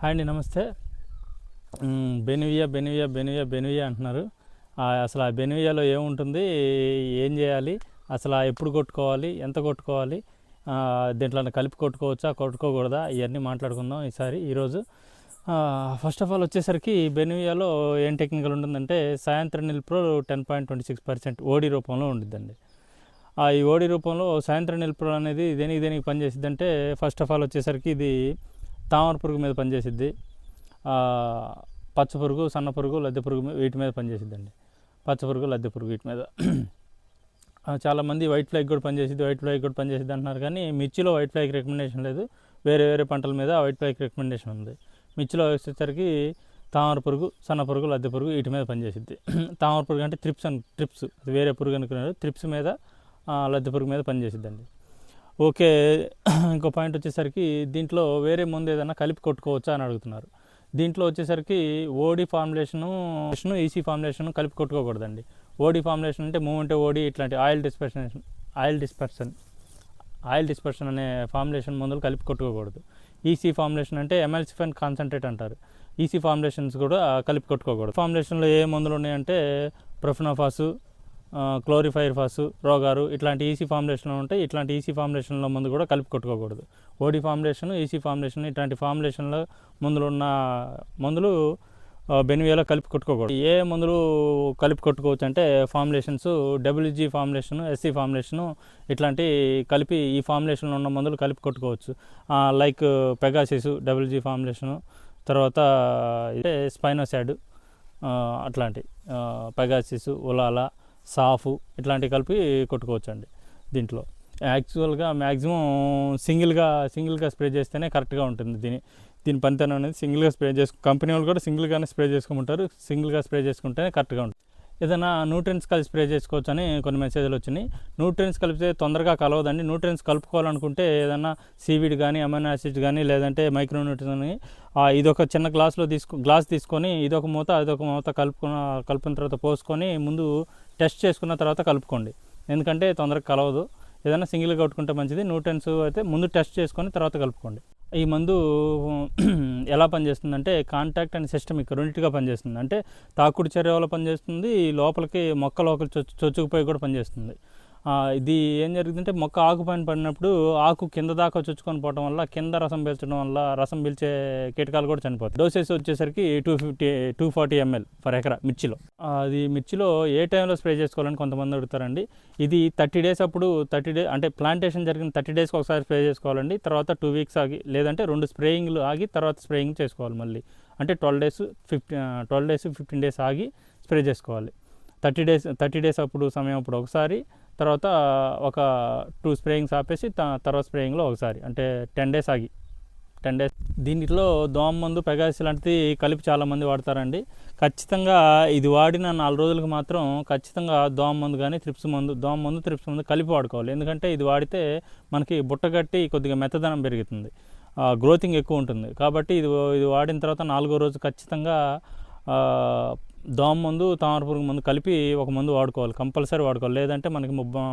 Hi అండి నమస్తే. Benevia Benevia Benevia Benevia అంటున్నారు. అసలు ఆ బెనివియాలో ఏముంటుంది? ఏం చేయాలి? అసలు ఎప్పుడు కొట్టుకోవాలి? ఎంత కొట్టుకోవాలి? దీంట్లో కలిపి కొట్టుకోవచ్చా? కొట్టుకోకూడదా? ఇవన్నీ మాట్లాడుకుందాం ఈసారి ఈరోజు. ఫస్ట్ ఆఫ్ ఆల్ వచ్చేసరికి బెనివియాలో ఏం టెక్నికల్ ఉంటుందంటే సాయంత్రం నిల్ప్రో ten point twenty six percent OD రూపంలో ఉండిద్దండి. ఆ ఈ ఓడి రూపంలో సాయంత్రం నిల్ప్రో అనేది దేనికి దేనికి పనిచేసిద్దంటే ఫస్ట్ ఆఫ్ ఆల్ వచ్చేసరికి ఇది తామర పురుగు మీద పనిచేసిద్ది. పచ్చ పురుగు సన్న పురుగు లద్దె పురుగు వీటి మీద పనిచేసిద్దండి. పచ్చ పురుగు లద్దె పురుగు వీటి మీద. చాలామంది వైట్ ఫ్లాగ్ కూడా పనిచేసిద్ది వైట్ ఫ్లాగ్ కూడా పనిచేసిద్ది అంటున్నారు కానీ మిర్చిలో వైట్ ఫ్లాగ్ రికమెండేషన్ లేదు. వేరే వేరే పంటల మీద వైట్ ఫ్లాగ్ రికమెండేషన్ ఉంది. మిర్చిలో వచ్చేసరికి తామర పురుగు సన్న పురుగు లద్దె పురుగు వీటి మీద పనిచేసిద్ది. తామర పురుగు అంటే ట్రిప్స్ అని ట్రిప్స్ అది వేరే పురుగు అనుకున్నారు. ట్రిప్స్ మీద లద్దె పురుగు మీద పనిచేసిద్దండి. ఓకే ఇంకో పాయింట్ వచ్చేసరికి దీంట్లో వేరే ముందు ఏదైనా కలిపి కొట్టుకోవచ్చా అని అడుగుతున్నారు. దీంట్లో వచ్చేసరికి ఓడి ఫార్ములేషను ఈసీ ఫార్ములేషను కలిపి కొట్టుకోకూడదండి. ఓడి ఫార్ములేషన్ అంటే మూమెంట్ ఓడి ఇట్లాంటి oil dispersion oil dispersion oil dispersion అనే ఫార్ములేషన్ మందులు కలిపి కొట్టుకోకూడదు. ఈసీ ఫార్ములేషన్ అంటే ఎమల్సిఫెన్ కాన్సన్ట్రేట్ అంటారు. ఈసీ ఫార్ములేషన్స్ కూడా కలిపి కొట్టుకోకూడదు. ఫార్ములేషన్లో ఏ మందులు ఉన్నాయంటే ప్రొఫినోఫాసు క్లోరిఫైర్ ఫాస్ రోగారు ఇట్లాంటి ఈసీ ఫార్ములేషన్లు ఉంటాయి. ఇట్లాంటి ఈసీ ఫార్ములేషన్లో మందు కూడా కలిపి కొట్టుకోకూడదు. ఓడి ఫార్ములేషన్ ఈసీ ఫార్ములేషన్ ఇట్లాంటి ఫార్ములేషన్లో మందులు ఉన్న మందులు బెనివేలో కలిపి కొట్టుకోకూడదు. ఏ మందులు కలిపి కొట్టుకోవచ్చు అంటే formulations WG formulation SC formulation ఇట్లాంటి కలిపి ఈ ఫార్ములేషన్లో ఉన్న మందులు కలిపి కొట్టుకోవచ్చు. లైక్ పెగాసిస్ డబ్ల్యూజీ ఫార్ములేషను తర్వాత ఇదే స్పైనోసాడ్ అట్లాంటి పెగాసిస్ ఉలాలా సాఫు ఇట్లాంటివి కలిపి కొట్టుకోవచ్చండి దీంట్లో. యాక్చువల్గా మ్యాక్సిమం సింగిల్గా సింగిల్గా స్ప్రే చేస్తేనే కరెక్ట్గా ఉంటుంది దీని దీని పనితనం అనేది సింగిల్గా స్ప్రే చేసుకు కంపెనీ వాళ్ళు కూడా సింగిల్గానే స్ప్రే చేసుకోమంటారు సింగిల్గా స్ప్రే చేసుకుంటేనే కరెక్ట్గా ఉంటుంది. ఏదైనా న్యూట్రియన్స్ కలిపి స్ప్రే చేసుకోవచ్చు అని కొన్ని మెసేజ్లు వచ్చినాయి. న్యూట్రియన్స్ కలిపితే తొందరగా కలవదండి. న్యూట్రియన్స్ కలుపుకోవాలనుకుంటే ఏదైనా సీవీడ్ కానీ అమైనో యాసిడ్ కానీ లేదంటే మైక్రో న్యూట్రియన్ కానీ ఇదొక చిన్న గ్లాస్లో తీసుకు గ్లాస్ తీసుకొని ఇదొక మూత అదొక మూత కలుపుకున్న కలిపిన తర్వాత పోసుకొని ముందు టెస్ట్ చేసుకున్న తర్వాత కలుపుకోండి. ఎందుకంటే తొందరగా కలవదు. ఏదైనా సింగిల్గా కొట్టుకుంటే మంచిది. న్యూటన్స్ అయితే ముందు టెస్ట్ చేసుకొని తర్వాత కలుపుకోండి. ఈ మందు ఎలా పనిచేస్తుందంటే కాంటాక్ట్ అండ్ సిస్టమిక్ రెండింటిగా పనిచేస్తుంది. అంటే తాకుడు చర్య వల్ల పనిచేస్తుంది. లోపలికి మొక్క లోపల చొచ్చు చొచ్చుకుపోయి కూడా పనిచేస్తుంది. ఇది ఏం జరిగిందంటే మొక్క ఆకు పైన పడినప్పుడు ఆకు కింద దాకా చొచ్చుకొని పోవడం వల్ల కింద రసం పీల్చడం వల్ల రసం పీల్చే కీటకాలు కూడా చనిపోతాయి. డోసెస్ వచ్చేసరికి two fifty two forty ml per ఎకరా మిర్చిలో. అది మిర్చిలో ఏ టైంలో స్ప్రే చేసుకోవాలని కొంతమంది అడుగుతారండి. ఇది థర్టీ డేస్ అప్పుడు థర్టీ డే అంటే ప్లాంటేషన్ జరిగిన థర్టీ డేస్కి ఒకసారి స్ప్రే చేసుకోవాలండి. తర్వాత టూ వీక్స్ ఆగి లేదంటే రెండు స్ప్రేయింగ్లు ఆగి తర్వాత స్ప్రేయింగ్ చేసుకోవాలి మళ్ళీ. అంటే twelve days fifty twelve days fifteen days ఆగి స్ప్రే చేసుకోవాలి. థర్టీ డేస్ థర్టీ డేస్ అప్పుడు సమయం అప్పుడు ఒకసారి తర్వాత ఒక టూ స్ప్రేయింగ్స్ ఆపేసి త- తర్వాత స్ప్రేయింగ్లో ఒకసారి అంటే టెన్ డేస్ ఆగి. టెన్ డేస్ దీంట్లో దోమ మందు పెగాసి లాంటిది కలిపి చాలామంది వాడతారండి. ఖచ్చితంగా ఇది వాడిన నాలుగు రోజులకు మాత్రం ఖచ్చితంగా దోమ మందు కానీ త్రిప్స్ మందు దోమ మందు త్రిప్స్ మందు కలిపి వాడుకోవాలి. ఎందుకంటే ఇది వాడితే మనకి బుట్టగట్టి కొద్దిగా మెత్తదనం పెరుగుతుంది. గ్రోతింగ్ ఎక్కువ ఉంటుంది. కాబట్టి ఇది ఇది వాడిన తర్వాత నాలుగో రోజు ఖచ్చితంగా దోమ మందు తామర పురుగు మందు కలిపి ఒక మందు వాడుకోవాలి కంపల్సరీ వాడుకోవాలి. లేదంటే మనకి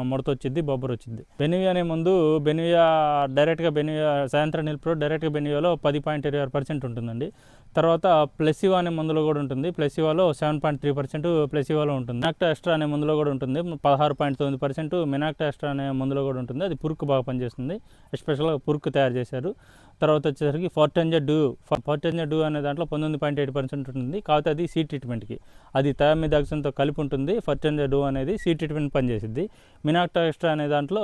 ముడత వచ్చింది బొబ్బర్ వచ్చింది బెనివియా అనే మందు బెనివియా డైరెక్ట్గా బెనివియా సాయంత్రం నిల్ప్రో డైరెక్ట్గా బెనివియాలో పది పాయింట్ ఇరవై ఆరు పర్సెంట్ ఉంటుందండి. తర్వాత ప్లెసివా అనే మందులో కూడా ఉంటుంది. ప్లెసివాలో సెవెన్ పాయింట్ త్రీ పర్సెంట్ ప్లెసివాలో ఉంటుంది. మినాక్టా ఎక్స్ట్రా అనే మందులో కూడా ఉంటుంది. పదహారు పాయింట్ తొమ్మిది పర్సెంట్ మినాక్టా ఎక్స్ట్రా అనే మందులో కూడా ఉంటుంది. అది పురుకు బాగా పనిచేస్తుంది. ఎస్పెషల్గా పురుకు తయారు చేశారు. తర్వాత వచ్చేసరికి ఫార్టెంజర్ డూ ఫార్టెంజర్ డూ అనే దాంట్లో పంతొమ్మిది పాయింట్ ఎయిట్ పర్సెంట్ ఉంటుంది. కాకపోతే అది సీ ట్రీట్మెంట్కి. అది థయామిదాక్సిన్తో కలిపి ఉంటుంది. ఫర్టెంజర్ డూ అనేది సీ ట్రీట్మెంట్ పనిచేసింది మినాక్టా ఎక్స్ట్రా అనే దాంట్లో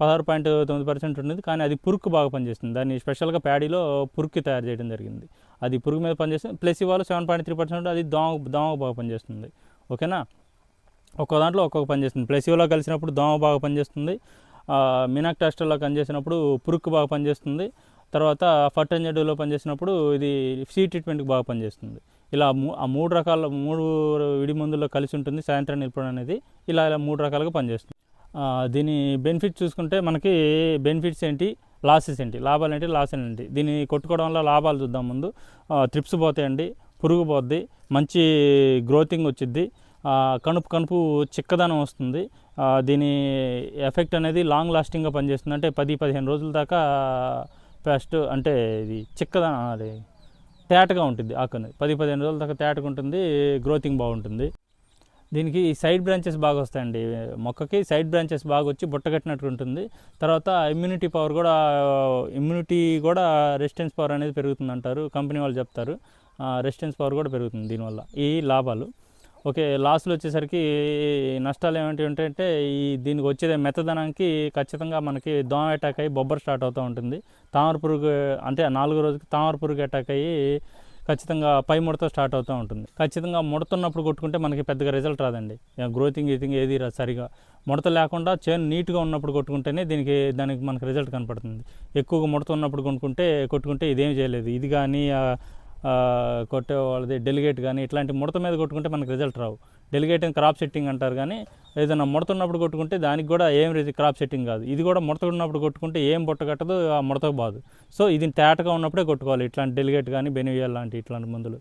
పదహారు పాయింట్ తొమ్మిది పర్సెంట్ ఉంటుంది. కానీ అది పురుకు బాగా పనిచేస్తుంది. దాన్ని స్పెషల్గా ప్యాడీలో పురుక్కి తయారు చేయడం జరిగింది. అది పురుగు మీద పనిచేస్తుంది. ప్లస్ ఇవాళ సెవెన్ పాయింట్ త్రీ పర్సెంట్ అది దోమ దోమ బాగా పనిచేస్తుంది. ఓకేనా? ఒక్కో దాంట్లో ఒక్కొక్క పనిచేస్తుంది. ప్లెసివోలో కలిసినప్పుడు దోమ బాగా పనిచేస్తుంది. మినాక్ టెస్టర్లో పనిచేసినప్పుడు పురుక్కు బాగా పనిచేస్తుంది. తర్వాత ఫర్టెంజర్లో పనిచేసినప్పుడు ఇది సీ ట్రీట్మెంట్కి బాగా పనిచేస్తుంది. ఇలా మూ ఆ మూడు రకాల మూడు విడి మందుల్లో కలిసి ఉంటుంది సాయంత్రం నిలపడం అనేది. ఇలా ఇలా మూడు రకాలుగా పనిచేస్తుంది. దీని బెనిఫిట్ చూసుకుంటే మనకి బెనిఫిట్స్ ఏంటి? లాసెస్ ఏంటి? లాభాలు ఏంటి? లాసెస్ ఏంటి? దీన్ని కొట్టుకోవడం వల్ల లాభాలు చూద్దాం ముందు. ట్రిప్స్ పోతాయండి పురుగు పోద్ది మంచి గ్రోతింగ్ వచ్చిద్ది కణుపు కనుపు కనుపు చిక్కదనం వస్తుంది. దీని ఎఫెక్ట్ అనేది లాంగ్ లాస్టింగ్గా పనిచేస్తుంది. అంటే పది పదిహేను రోజుల దాకా ఫస్ట్ అంటే ఇది చిక్కదనం అది తేటగా ఉంటుంది ఆకు అనేది పది పదిహేను రోజుల దాకా తేటగా ఉంటుంది గ్రోతింగ్ బాగుంటుంది. దీనికి సైడ్ బ్రాంచెస్ బాగా వస్తాయండి. మొక్కకి సైడ్ బ్రాంచెస్ బాగా వచ్చి బుట్ట కట్టినట్టు ఉంటుంది. తర్వాత ఇమ్యూనిటీ పవర్ కూడా ఇమ్యూనిటీ కూడా రెసిస్టెన్స్ పవర్ అనేది పెరుగుతుంది అంటారు కంపెనీ వాళ్ళు చెప్తారు. రెసిస్టెన్స్ పవర్ కూడా పెరుగుతుంది దీనివల్ల. ఈ లాభాలు. ఓకే లాస్లు వచ్చేసరికి నష్టాలు ఏమిటి అంటే ఈ దీనికి వచ్చేది మెత్తదనానికి ఖచ్చితంగా మనకి దోమ అటాక్ అయ్యి బొబ్బర్ స్టార్ట్ అవుతూ ఉంటుంది. తామర పురుగు అంటే నాలుగో రోజుకి తామర పురుగు అటాక్ అయ్యి ఖచ్చితంగా పై ముడత స్టార్ట్ అవుతూ ఉంటుంది. ఖచ్చితంగా ముడతున్నప్పుడు కొట్టుకుంటే మనకి పెద్దగా రిజల్ట్ రాదండి. గ్రోతింగ్ గీతింగ్ ఏది రాదు సరిగా. ముడత లేకుండా చేను నీట్గా ఉన్నప్పుడు కొట్టుకుంటేనే దీనికి దానికి మనకి రిజల్ట్ కనపడుతుంది. ఎక్కువగా ముడత ఉన్నప్పుడు కొనుక్కుంటే కొట్టుకుంటే ఇదేం చేయలేదు. ఇది కానీ కొట్టే వాళ్ళది డెలిగేట్ కానీ ఇట్లాంటి ముడత మీద కొట్టుకుంటే మనకి రిజల్ట్ రావు. డెలిగేట్ క్రాప్ సెట్టింగ్ అంటారు కానీ ఏదైనా ముడత ఉన్నప్పుడు కొట్టుకుంటే దానికి కూడా ఏం క్రాప్ సెట్టింగ్ కాదు. ఇది కూడా ముడత ఉన్నప్పుడు కొట్టుకుంటే ఏం బుట్ట కట్టదు ఆ ముడతకు బాదు. సో ఇది తేటగా ఉన్నప్పుడే కొట్టుకోవాలి. ఇట్లాంటి డెలిగేట్ కానీ బెనివియల్ లాంటి ఇట్లాంటి మందులు.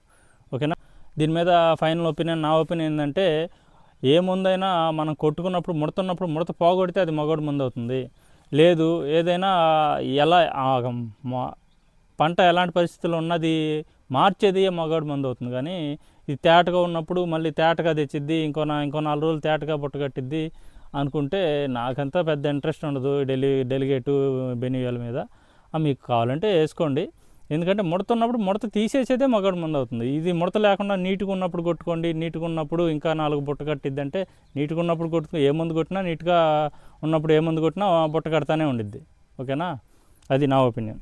ఓకేనా? దీని మీద ఫైనల్ ఒపీనియన్ నా ఒపీనియన్ ఏంటంటే ఏ ముందైనా మనం కొట్టుకున్నప్పుడు ముడతున్నప్పుడు ముడత పోగొడితే అది మగోడు ముందు అవుతుంది. లేదు ఏదైనా ఎలా మా- పంట ఎలాంటి పరిస్థితుల్లో ఉన్నది మార్చేది మగాడు మందు అవుతుంది. కానీ ఇది తేటగా ఉన్నప్పుడు మళ్ళీ తేటగా తెచ్చిద్ది ఇంకో నా ఇంకో నాలుగు రోజులు తేటగా పుట్టగట్టిద్ది అనుకుంటే నాకంతా పెద్ద ఇంట్రెస్ట్ ఉండదు డెలి డెలిగేటు బెనివియల్ మీద. మీకు కావాలంటే వేసుకోండి. ఎందుకంటే ముడత ఉన్నప్పుడు ముడత తీసేసేదే మగాడు మందు అవుతుంది. ఇది ముడత లేకుండా నీట్గా ఉన్నప్పుడు కొట్టుకోండి నీట్గా ఉన్నప్పుడు ఇంకా నాలుగు బుట్ట కట్టిద్ది అంటే నీట్గా ఉన్నప్పుడు కొట్టుకు ఏ మందు కొట్టినా నీట్గా ఉన్నప్పుడు ఏ మందు కొట్టినా బుట్ట కడతానే ఉండిద్ది. ఓకేనా? అది నా ఒపీనియన్.